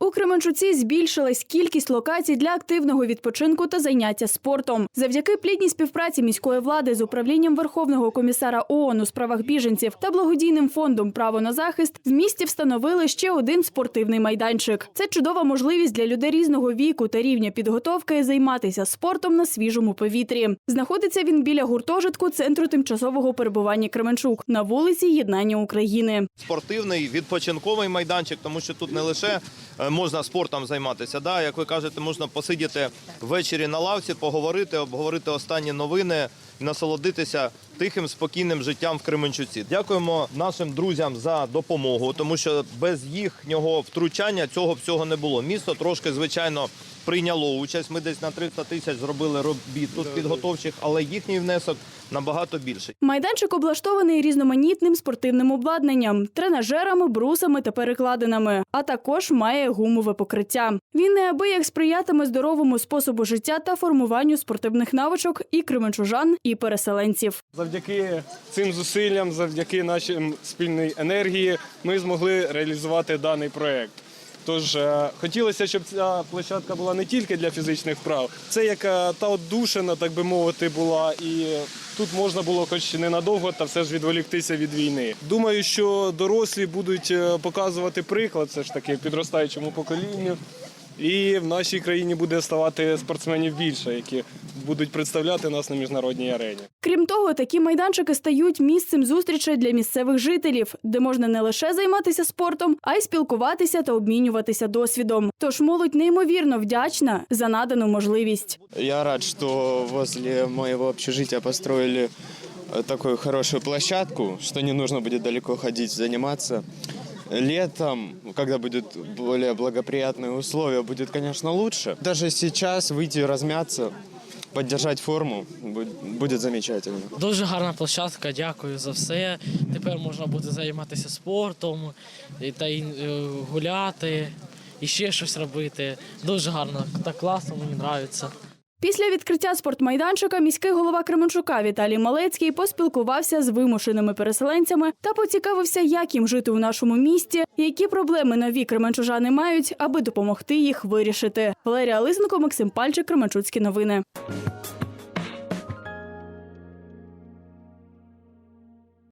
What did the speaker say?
У Кременчуці збільшилась кількість локацій для активного відпочинку та заняття спортом. Завдяки плідній співпраці міської влади з управлінням Верховного комісара ООН у справах біженців та благодійним фондом Право на захист в місті встановили ще один спортивний майданчик. Це чудова можливість для людей різного віку та рівня підготовки займатися спортом на свіжому повітрі. Знаходиться він біля гуртожитку центру тимчасового перебування Кременчук на вулиці Єднання України. спортивний відпочинковий майданчик, тому що тут не лише е, можна спортом займатися. Да, як ви кажете, можна посидіти ввечері на лавці, поговорити, обговорити останні новини, і насолодитися тихим спокійним життям в Кременчуці. Дякуємо нашим друзям за допомогу, тому що без їхнього втручання цього всього не було. Місто трошки, звичайно. Прийняло участь. Ми десь на 300 тисяч зробили робіт тут підготовчих, але їхній внесок набагато більший. Майданчик облаштований різноманітним спортивним обладнанням, тренажерами, брусами та перекладинами, а також має гумове покриття. Він неабияк сприятиме здоровому способу життя та формуванню спортивних навичок і кременчужан, і переселенців. Завдяки цим зусиллям, завдяки нашій спільній енергії, ми змогли реалізувати даний проект. Тож е, хотілося, щоб ця площадка була не тільки для фізичних вправ, це як е, та отдушина, так би мовити, була, і тут можна було, хоч ненадовго, та все ж відволіктися від війни. Думаю, що дорослі будуть е, показувати приклад, все ж таки підростаючому поколінню. І в нашій країні буде ставати спортсменів більше, які будуть представляти нас на міжнародній арені. Крім того, такі майданчики стають місцем зустрічей для місцевих жителів, де можна не лише займатися спортом, а й спілкуватися та обмінюватися досвідом. Тож молодь неймовірно вдячна за надану можливість. Я рад, что возле моего общежития построили э, такую хорошую площадку, что не нужно будет далеко ходить заниматься. Летом, когда будут более благоприятные условия, будет, конечно, лучше. Даже сейчас выйти размяться, поддержать форму бу- будет замечательно. Дуже гарна площадка, дякую за все. Тепер можна буде займатися спортом та й е, гуляти, і ще щось робити. Дуже гарно, так класно, мені подобається. Після відкриття спортмайданчика міський голова Кременчука Віталій Малецький поспілкувався з вимушеними переселенцями та поцікавився, як їм жити у нашому місті, які проблеми нові кременчужани мають, аби допомогти їх вирішити. Валерія Лисенко, Максим Пальчик, Кременчуцькі новини.